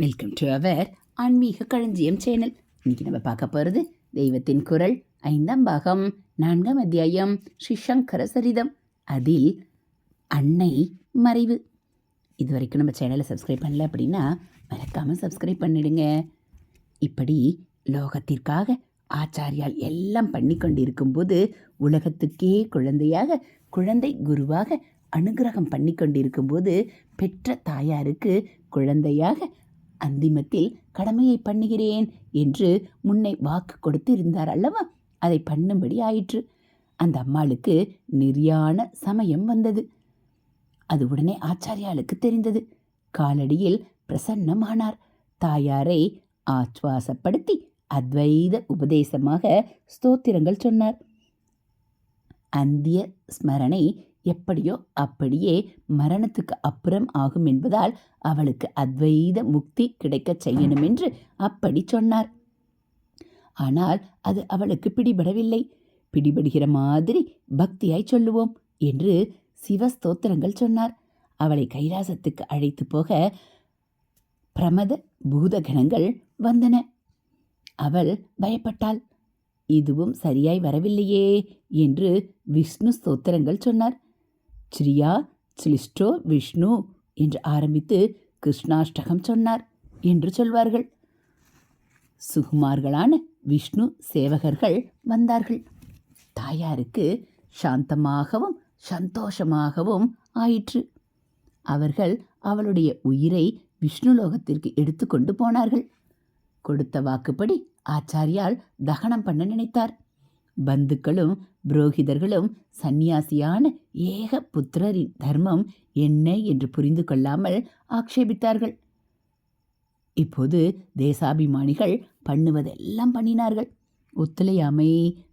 Welcome to our ஆன்மீக களஞ்சியம் channel இன்னைக்கு நம்ம பார்க்க போகிறது தெய்வத்தின் குரல். ஐந்தாம் பாகம் நான்காம் அத்தியாயம் ஸ்ரீ சங்கர சரிதம். அதில் அன்னை மறைவு. இது வரைக்கும் நம்ம சேனலை சப்ஸ்கிரைப் பண்ணல அப்படின்னா மறக்காமல் சப்ஸ்கிரைப் பண்ணிடுங்க. இப்படி லோகத்திற்காக ஆச்சாரியால் எல்லாம் பண்ணி கொண்டிருக்கும்போது உலகத்துக்கே குழந்தையாக குழந்தை குருவாக அனுகிரகம் பண்ணி கொண்டிருக்கும்போது பெற்ற தாயாருக்கு குழந்தையாக அந்திமத்தில் கடமையை பண்ணுகிறேன் என்று முன்னை வாக்கு கொடுத்து இருந்தார் அல்லவா? அதை பண்ணும்படி ஆயிற்று. அந்த அம்மாளுக்கு நெறியான சமயம் வந்தது. அது உடனே ஆச்சாரியாளுக்கு தெரிந்தது. காலடியில் பிரசன்னமானார். தாயாரை ஆச்வாசப்படுத்தி அத்வைத உபதேசமாக ஸ்தோத்திரங்கள் சொன்னார். அந்திய ஸ்மரணை எப்படியோ அப்படியே மரணத்துக்கு அப்புறம் ஆகும் என்பதால் அவளுக்கு அத்வைத முக்தி கிடைக்கச் செய்யணும் என்று அப்படி சொன்னார். ஆனால் அது அவளுக்கு பிடிபடவில்லை. பிடிபடுகிற மாதிரி பக்தியாய் சொல்லுவோம் என்று சிவஸ்தோத்திரங்கள் சொன்னார். அவளை கைலாசத்துக்கு அழைத்து போக பிரமத பூதகணங்கள் வந்தன. அவள் பயப்பட்டாள். இதுவும் சரியாய் வரவில்லையே என்று விஷ்ணு ஸ்தோத்திரங்கள் சொன்னார். ஸ்ரீயா சிலிஸ்டோ விஷ்ணு என்று ஆரம்பித்து கிருஷ்ணாஷ்டகம் சொன்னார் என்று சொல்வார்கள். சுகுமார்களான விஷ்ணு சேவகர்கள் வந்தார்கள். தாயாருக்கு சாந்தமாகவும் சந்தோஷமாகவும் ஆயிற்று. அவர்கள் அவளுடைய உயிரை விஷ்ணுலோகத்திற்கு எடுத்துக்கொண்டு போனார்கள். கொடுத்த வாக்குப்படி ஆச்சாரியால் தகனம் பண்ண நினைத்தார். பந்துக்களும் புரோகிதர்களும் சந்நியாசியான ஏக புத்திரரின் தர்மம் என்ன என்று புரிந்து கொள்ளாமல் ஆக்ஷேபித்தார்கள். இப்போது தேசாபிமானிகள் பண்ணுவதெல்லாம் பண்ணினார்கள். ஒத்துழையாமை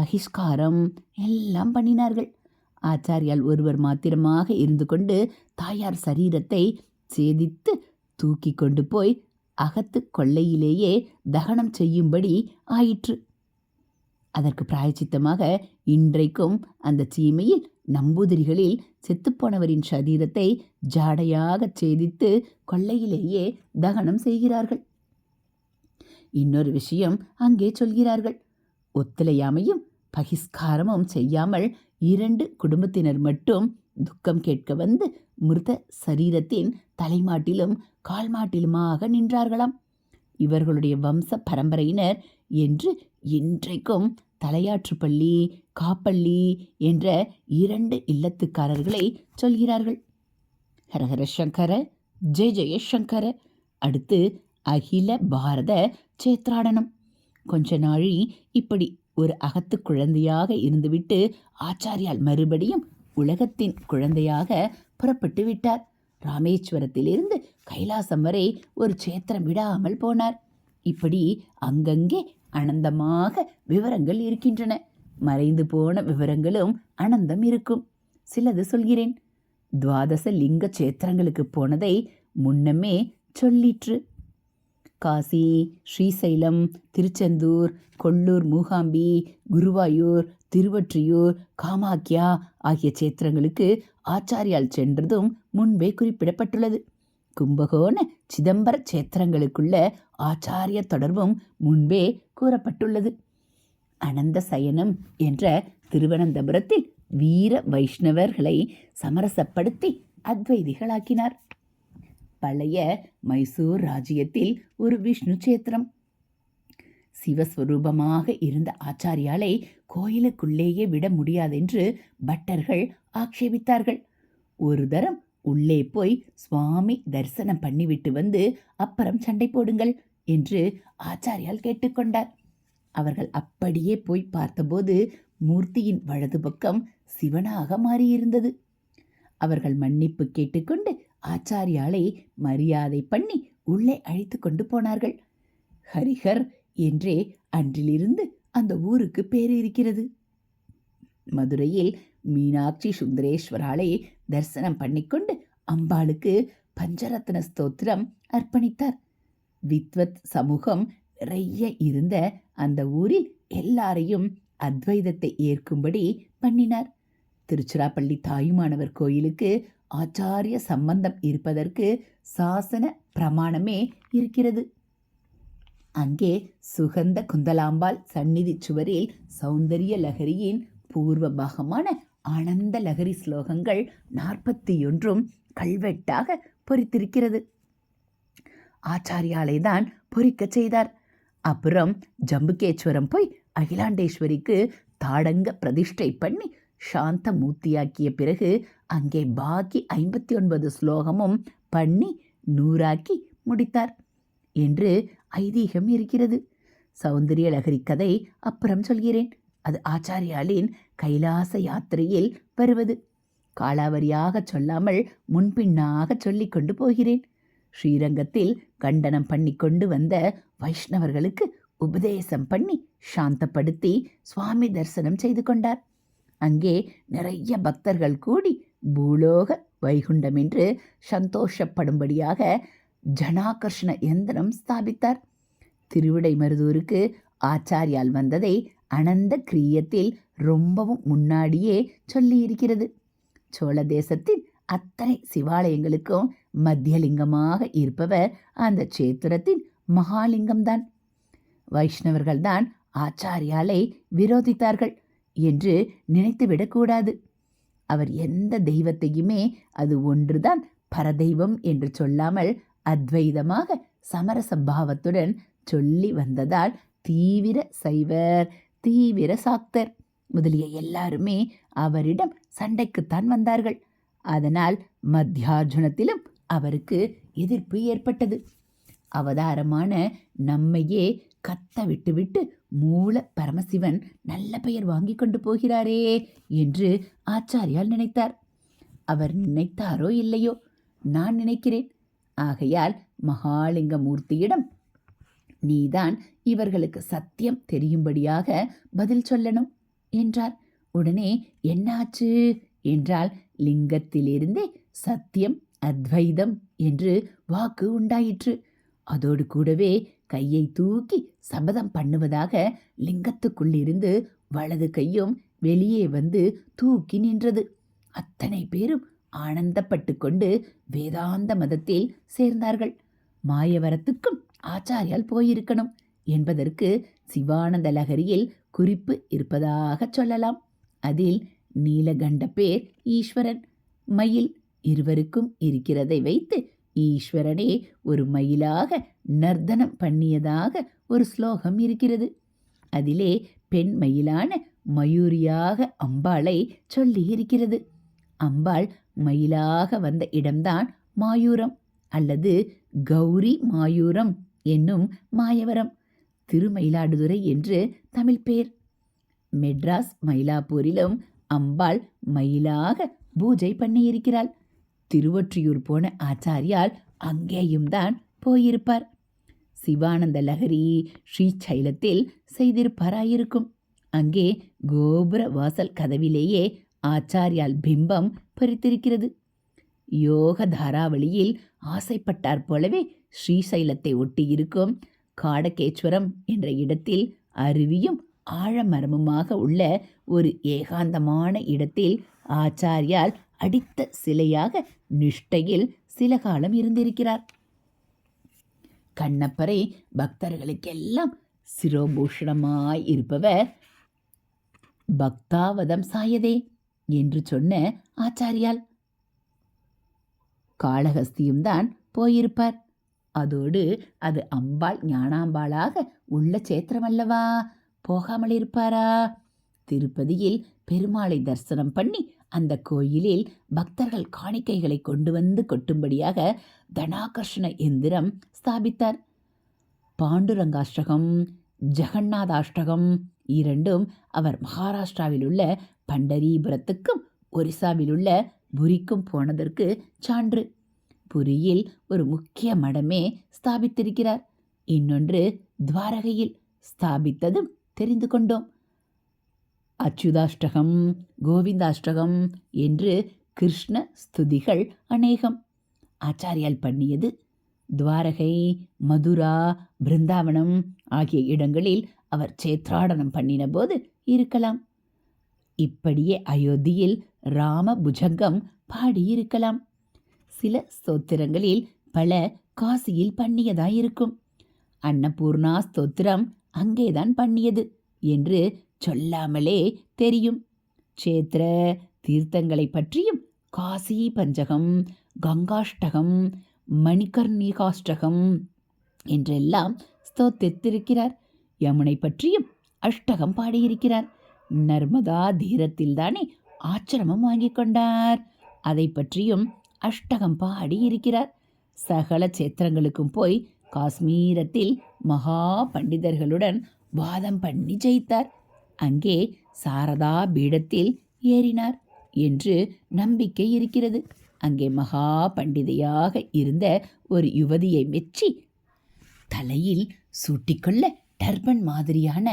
பகிஷ்காரம் எல்லாம் பண்ணினார்கள். ஆச்சாரியால் ஒருவர் மாத்திரமாக இருந்து கொண்டு தாயார் சரீரத்தை சேதித்து தூக்கி கொண்டு போய் அகத்து கொள்ளையிலேயே தகனம் செய்யும்படி ஆயிற்று. அதற்கு பிராயச்சித்தமாக இன்றைக்கும் அந்த சீமையில் நம்பூதிரிகளில் செத்துப்போனவரின் சரீரத்தை ஜாடையாகச் சேதித்து கொள்ளையிலேயே தகனம் செய்கிறார்கள். இன்னொரு விஷயம் அங்கே சொல்கிறார்கள். ஒத்துழையாமையும் பகிஷ்காரமும் செய்யாமல் இரண்டு குடும்பத்தினர் மட்டும் துக்கம் கேட்க வந்து மிருத சரீரத்தின் தலைமாட்டிலும் கால்மாட்டிலுமாக நின்றார்களாம். இவர்களுடைய வம்ச பரம்பரையினர் என்று இன்றைக்கும் தலையாற்றுப்பள்ளி காப்பள்ளி என்ற இரண்டு இல்லத்துக்காரர்களை சொல்கிறார்கள். ஹரஹர சங்கர ஜெய ஜெயசங்கர அடுத்து அகில பாரத சேத்ராடனம். கொஞ்ச நாழி இப்படி ஒரு அகத்து குழந்தையாக இருந்துவிட்டு ஆச்சாரியால் மறுபடியும் உலகத்தின் குழந்தையாக புறப்பட்டு விட்டார் ராமேஸ்வரத்திலிருந்து கைலாசம் வரை ஒரு சேத்திரம் விடாமல் போனார். இப்படி அங்கங்கே அனந்தமாக விவரங்கள் இருக்கின்றன. மறைந்து போன விவரங்களும் அனந்தம் இருக்கும். சிலது சொல்கிறேன். துவாதச லிங்க சேத்திரங்களுக்கு போனதை முன்னமே சொல்லிற்று. காசி ஸ்ரீசைலம் திருச்செந்தூர் கொள்ளூர் மூகாம்பி குருவாயூர் திருவற்றியூர் காமாக்கியா ஆகிய சேத்திரங்களுக்கு ஆச்சாரியால் சென்றதும் முன்பே குறிப்பிடப்பட்டுள்ளது. கும்பகோண சிதம்பர சேத்திரங்களுக்குள்ள ஆச்சாரிய தொடர்பும் முன்பே கூறப்பட்டுள்ளது. அனந்த சயனம் என்ற திருவனந்தபுரத்தில் வீர வைஷ்ணவர்களை சமரசப்படுத்தி அத்வைதிகளாக்கினார். பழைய மைசூர் ராஜ்யத்தில் ஒரு விஷ்ணு சேத்திரம் சிவஸ்வரூபமாக இருந்த ஆச்சாரியாலை கோயிலுக்குள்ளேயே விட முடியாதென்று பட்டர்கள் ஆக்ஷேபித்தார்கள். ஒரு தரம் உள்ளே போய் சுவாமி தரிசனம் பண்ணிவிட்டு வந்து அப்புறம் சண்டை போடுங்கள் என்று ஆச்சாரியால் கேட்டுக்கொண்டார். அவர்கள் அப்படியே போய் பார்த்தபோது மூர்த்தியின் வலது பக்கம் சிவனாக மாறியிருந்தது. அவர்கள் மன்னிப்பு கேட்டுக்கொண்டு ஆச்சாரியாலை மரியாதை பண்ணி உள்ளே அழைத்து கொண்டு போனார்கள். ஹரிஹர் என்றே அன்றிலிருந்து அந்த ஊருக்கு பேர் இருக்கிறது. மதுரையில் மீனாட்சி சுந்தரேஸ்வராலை தரிசனம் பண்ணிக்கொண்டு அம்பாளுக்கு பஞ்சரத்ன ஸ்தோத்திரம் அர்ப்பணித்தார். வித்வத் சமூகம் நிறைய இருந்த அந்த ஊரில் எல்லாரையும் அத்வைதத்தை ஏற்கும்படி பண்ணினார். திருச்சிராப்பள்ளி தாயுமானவர் கோயிலுக்கு ஆச்சாரிய சம்பந்தம் இருப்பதற்கு சாசன பிரமாணமே இருக்கிறது. அங்கே சுகந்த குந்தலாம்பாள் சந்நிதி சுவரில் சௌந்தரிய லகரியின் பூர்வ பாகமான ஆனந்த லகரி ஸ்லோகங்கள் நாற்பத்தி ஒன்றும் கல்வெட்டாக பொறித்திருக்கிறது. ஆச்சாரியாலை தான் பொறிக்கச் செய்தார். அப்புறம் ஜம்புகேஸ்வரம் போய் அகிலாண்டேஸ்வரிக்கு தாடங்க பிரதிஷ்டை பண்ணி சாந்த மூர்த்தியாக்கிய பிறகு அங்கே பாக்கி ஐம்பத்தி ஒன்பது ஸ்லோகமும் பண்ணி நூறாக்கி முடித்தார் என்று ஐதீகம் இருக்கிறது. சௌந்தரிய லகரி கதை அப்புறம் சொல்கிறேன். அது ஆச்சாரியாலின் கைலாச யாத்திரையில் வருவது. காலாவரியாக சொல்லாமல் முன்பின்னாக சொல்லிக் கொண்டு போகிறேன். ஸ்ரீரங்கத்தில் கண்டனம் பண்ணி கொண்டு வந்த வைஷ்ணவர்களுக்கு உபதேசம் பண்ணி சாந்தப்படுத்தி சுவாமி தரிசனம் செய்து கொண்டார். அங்கே நிறைய பக்தர்கள் கூடி பூலோக வைகுண்டம் என்று சந்தோஷப்படும்படியாக ஜனாகர்ஷண எந்திரம் ஸ்தாபித்தார். திருவிடை மருதூருக்கு ஆச்சாரியால் வந்ததை அனந்த கிரியத்தில் ரொம்பவும் முன்னாடியே சொல்லியிருக்கிறது. சோழ தேசத்தின் அத்தனை சிவாலயங்களுக்கும் மத்தியலிங்கமாக இருப்பவர் அந்த சேத்திரத்தின் மகாலிங்கம்தான். வைஷ்ணவர்கள்தான் ஆச்சாரியாலை விரோதித்தார்கள் என்று நினைத்துவிடக்கூடாது. அவர் எந்த தெய்வத்தையுமே அது ஒன்றுதான் பரதெய்வம் என்று சொல்லாமல் அத்வைதமாக சமரச பாவத்துடன் சொல்லி வந்ததால் தீவிர சைவர் தீவிர சாக்தர் முதலிய எல்லாருமே அவரிடம் சண்டைக்குத்தான் வந்தார்கள். அதனால் மத்தியார்ஜுனத்திலும் அவருக்கு எதிர்ப்பு ஏற்பட்டது. அவதாரமான நம்மையே கத்த விட்டுவிட்டு மூல பரமசிவன் நல்ல பெயர் வாங்கி கொண்டு போகிறாரே என்று ஆச்சாரியால் நினைத்தார். அவர் நினைத்தாரோ இல்லையோ? நான் நினைக்கிறேன். ஆகையால் மகாலிங்கமூர்த்தியிடம் நீதான் இவர்களுக்கு சத்தியம் தெரியும்படியாக பதில் சொல்லணும் என்றார். உடனே என்னாச்சு? என்றால் லிங்கத்திலிருந்தே சத்தியம் அத்வைதம் என்று வாக்கு உண்டாயிற்று. அதோடு கூடவே கையை தூக்கி சபதம் பண்ணுவதாக லிங்கத்துக்குள்ளிருந்து வலது கையும் வெளியே வந்து தூக்கி நின்றது. அத்தனை பேரும் ஆனந்தப்பட்டு கொண்டு வேதாந்த மதத்தில் சேர்ந்தார்கள். மாயவரத்துக்கும் ஆச்சாரியால் போயிருக்கணும் என்பதற்கு சிவானந்த லகரியில் குறிப்பு இருப்பதாக சொல்லலாம். அதில் நீலகண்ட பேர் ஈஸ்வரன். மயில் இருவருக்கும் இருக்கிறதை வைத்து ஈஸ்வரனே ஒரு மயிலாக நர்த்தனம் பண்ணியதாக ஒரு ஸ்லோகம் இருக்கிறது. அதிலே பெண் மயிலான மயூரியாக அம்பாளை சொல்லியிருக்கிறது. அம்பாள் மயிலாக வந்த இடம்தான் மாயூரம் அல்லது கௌரி மாயூரம். என்னும் மாயவரம். திருமயிலாடுதுறை என்று தமிழ் பேர். மெட்ராஸ் மயிலாப்பூரிலும் அம்பாள் மயிலாக பூஜை பண்ணியிருக்கிறாள். திருவொற்றியூர் போன ஆச்சாரியால் அங்கேயும் தான் போயிருப்பார். சிவானந்த லஹரி ஸ்ரீசைலத்தில் செய்திருப்பாராயிருக்கும். அங்கே கோபுர வாசல் கதவிலேயே ஆச்சாரியால் பிம்பம் பறித்திருக்கிறது. யோக தாராவளியில் ஆசைப்பட்டார் போலவே ஸ்ரீசைலத்தை ஒட்டியிருக்கும் காடகேஸ்வரம் என்ற இடத்தில் அருவியும் ஆழமரமுமாக உள்ள ஒரு ஏகாந்தமான இடத்தில் ஆச்சாரியால் அடித்த சிலையாக நிஷ்டையில் சில காலம் இருந்திருக்கிறார். கண்ணப்பரை பக்தர்களுக்கெல்லாம் சிரோபூஷணமாய் இருப்பவர் பக்தாவதம் சாயதே என்று சொன்ன ஆச்சாரியால் காளஹஸ்தியும் தான் போயிருப்பார். அதோடு அது அம்பாள் ஞானாம்பாளாக உள்ள சேத்திரமல்லவா? போகாமல் இருப்பாரா? திருப்பதியில் பெருமாளை தரிசனம் பண்ணி அந்த கோயிலில் பக்தர்கள் காணிக்கைகளை கொண்டு வந்து கொட்டும்படியாக தனாகர்ஷண எந்திரம் ஸ்தாபித்தார். பாண்டுரங்காஷ்டகம் ஜெகநாதாஷ்டகம் இரண்டும் அவர் மகாராஷ்டிராவில் உள்ள பண்டரீபுரத்துக்கும் ஒரிசாவில் உள்ள புரிக்கும் போனதற்கு சான்று. புரியில் ஒரு முக்கிய மடமே ஸ்தாபித்திருக்கிறார். இன்னொன்று துவாரகையில் ஸ்தாபித்ததும் தெரிந்து கொண்டோம். அச்சுதாஷ்டகம் கோவிந்தாஷ்டகம் என்று கிருஷ்ண ஸ்துதிகள் அநேகம். ஆச்சாரியால் பண்ணியது துவாரகை மதுரா பிருந்தாவனம் ஆகிய இடங்களில் அவர் சேத்ராடனம் பண்ணின போது இருக்கலாம். இப்படியே அயோத்தியில் ராம புஜங்கம் பாடியிருக்கலாம். சில ஸ்தோத்திரங்களில் பல காசியில் பண்ணியதாயிருக்கும். அன்னபூர்ணா ஸ்தோத்திரம் அங்கேதான் பண்ணியது என்று சொல்லாமலே தெரியும். க்ஷேத்திர தீர்த்தங்களை பற்றியும் காசி பஞ்சகம் கங்காஷ்டகம் மணிகர்ணிகாஷ்டகம் என்றெல்லாம் ஸ்தோத்தித்திருக்கிறார். யமுனை பற்றியும் அஷ்டகம் பாடியிருக்கிறார். நர்மதா தீரத்தில்தானே ஆச்சிரமம் வாங்கிக் கொண்டார். அதை பற்றியும் அஷ்டகம் பாடியிருக்கிறார் சகல சேத்திரங்களுக்கும் போய் காஷ்மீரத்தில் மகா பண்டிதர்களுடன் வாதம் பண்ணி ஜெயித்தார். அங்கே சாரதா பீடத்தில் ஏறினார் என்று நம்பிக்கை இருக்கிறது. அங்கே மகா பண்டிதையாக இருந்த ஒரு யுவதியை மெச்சி தலையில் சூட்டிக்கொள்ள டர்பன் மாதிரியான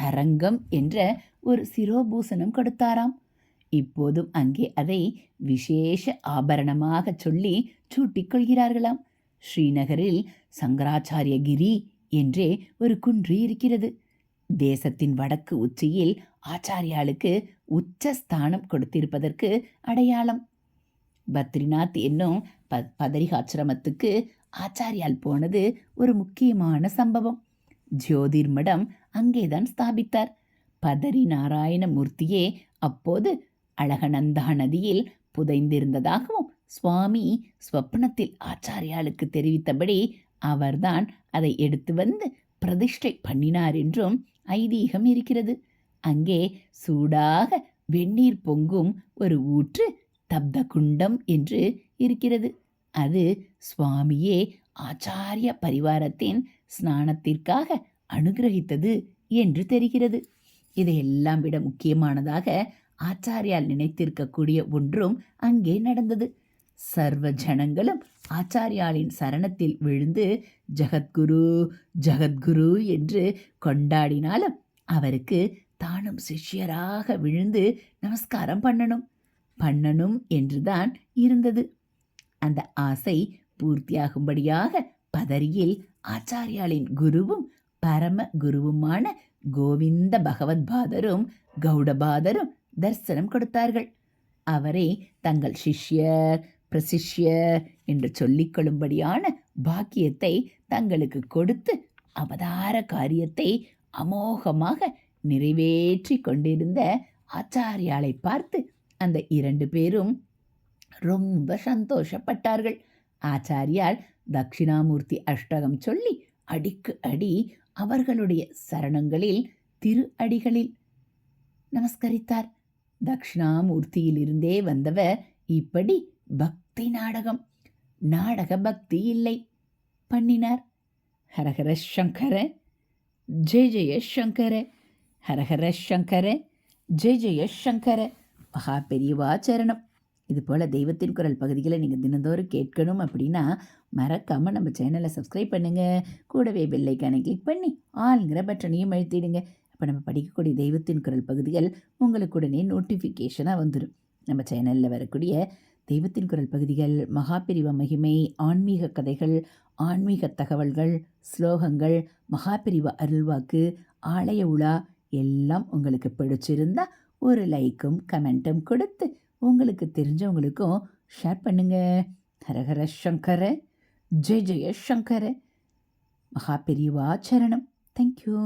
தரங்கம் என்ற ஒரு சிரோபூசணம் கொடுத்தாராம். இப்போதும் அங்கே அதை விசேஷ ஆபரணமாக சொல்லி சூட்டிக்கொள்கிறார்களாம். ஸ்ரீநகரில் சங்கராச்சாரியகிரி என்றே ஒரு குன்று இருக்கிறது. தேசத்தின் வடக்கு உச்சியில் ஆச்சாரியாளுக்கு உச்ச ஸ்தானம் கொடுத்திருப்பதற்கு அடையாளம். பத்ரிநாத் என்னும் ப பதரிகாச்சிரமத்துக்கு ஆச்சாரியால் போனது ஒரு முக்கியமான சம்பவம். ஜோதிர்மடம் அங்கேதான் ஸ்தாபித்தார். பதரி நாராயண மூர்த்தியே அப்போது அழகநந்தா நதியில் புதைந்திருந்ததாகவும் சுவாமி ஸ்வப்னத்தில் ஆச்சாரியாளுக்கு தெரிவித்தபடி அவர்தான் அதை எடுத்து வந்து பிரதிஷ்டை பண்ணினார் என்றும் ஐதீகம் இருக்கிறது. அங்கே சூடாக வெந்நீர் பொங்கும் ஒரு ஊற்று தப்த குண்டம் என்று இருக்கிறது. அது சுவாமியே ஆச்சாரிய பரிவாரத்தின் ஸ்நானத்திற்காக அனுகிரகித்தது என்று தெரிகிறது. இதையெல்லாம் விட முக்கியமானதாக ஆச்சாரியால் நினைத்திருக்கக்கூடிய ஒன்றும் அங்கே நடந்தது. சர்வ ஜனங்களும் ஆச்சாரியாலின் சரணத்தில் விழுந்து ஜகத்குரு ஜகத்குரு என்று கொண்டாடினாலும் அவருக்கு தானும் சிஷ்யராக விழுந்து நமஸ்காரம் பண்ணணும் பண்ணணும் என்றுதான் இருந்தது. அந்த ஆசை பூர்த்தியாகும்படியாக பதரியில் ஆச்சாரியாளின் குருவும் பரம குருவுமான கோவிந்த பகவத்பாதரும் கௌடபாதரும் தரிசனம் கொடுத்தார்கள். அவரை தங்கள் சிஷ்யர் பிரசிஷ்யர் என்று சொல்லிக்கொள்ளும்படியான பாக்கியத்தை தங்களுக்கு கொடுத்து அவதார காரியத்தை அமோகமாக நிறைவேற்றி கொண்டிருந்த ஆச்சாரியாலை பார்த்து அந்த இரண்டு பேரும் ரொம்ப சந்தோஷப்பட்டார்கள். ஆச்சாரியால் தட்சிணாமூர்த்தி அஷ்டகம் சொல்லி அடிக்கு அடி அவர்களுடைய சரணங்களில் திரு அடிகளில் நமஸ்கரித்தார். தட்சிணாமூர்த்தியிலிருந்தே வந்தவ இப்படி பக்தி நாடகம். நாடக பக்தி இல்லை பண்ணினார். ஹரஹர சங்கர ஜெய ஜெய சங்கர ஹரஹர சங்கர ஜெய ஜெய சங்கர. மகா பெரியவா சரணம். இது போல் தெய்வத்தின் குரல் பகுதிகளை நீங்கள் தினந்தோறும் கேட்கணும் அப்படின்னா மறக்காமல் நம்ம சேனலை சப்ஸ்கிரைப் பண்ணுங்கள் கூடவே பெல்லைக்கானை கிளிக் பண்ணி ஆளுங்கிற பட்டனையும் அழுத்திடுங்க. இப்போ நம்ம படிக்கக்கூடிய தெய்வத்தின் குரல் பகுதிகள் உங்களுக்கு உடனே நோட்டிஃபிகேஷனாக வந்துடும் நம்ம சேனலில் வரக்கூடிய தெய்வத்தின் குரல் பகுதிகள் மகாபிரிவ மகிமை ஆன்மீக கதைகள் ஆன்மீக தகவல்கள் ஸ்லோகங்கள் மகாபிரிவ அருள்வாக்கு ஆலய உலா எல்லாம் உங்களுக்கு பிடிச்சிருந்தா ஒரு லைக்கும் கமெண்ட்டும் கொடுத்து உங்களுக்கு தெரிஞ்சவங்களுக்கும் ஷேர் பண்ணுங்க. ஹரஹர சங்கர ஜெய ஜெய சங்கர. மகா சரணம் தேங்க்யூ